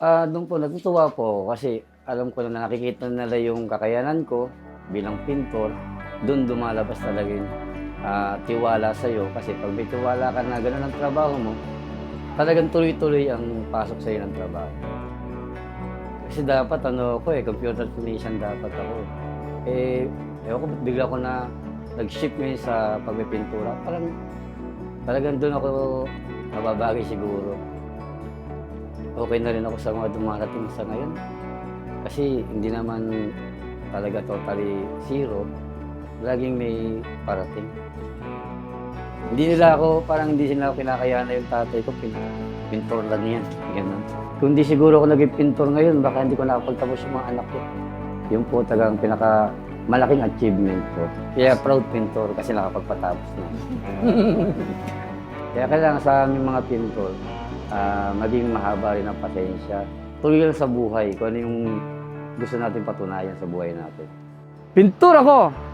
Ah, doon po natutuwa po kasi alam ko na nakikita nila yung kakayanan ko bilang pintor. Doon dumalabas talaga yung ah, tiwala sa iyo kasi pag may tiwala ka na gano'n ang trabaho mo, talagang tuloy-tuloy ang pasok sa iyo ng trabaho. Kasi dapat ano ako eh, computer technician dapat ako. Eh, ewan ko, bigla ko na nag-shift ngayon sa pagpipintura. Parang talagang doon ako nababagay siguro. Okay na rin ako sa mga dumarating sa ngayon. Kasi hindi naman talaga totally zero. Laging may parating. Hindi nila ako, parang hindi sila ako kinakaya na yung tatay ko, pin, pintor lang yan. Ganun. Kung di siguro ako naging pintor ngayon, baka hindi ko nakapagtapos yung mga anak ko. Yung po talagang pinaka malaking achievement ko. Kaya proud pintor kasi nakapagpatapos na. Kaya kailangan sa aming mga pintor, ah, maging mahaba rin ang pasensya. Tuloy lang sa buhay kung ano yung gusto natin patunayan sa buhay natin. Pintor ako!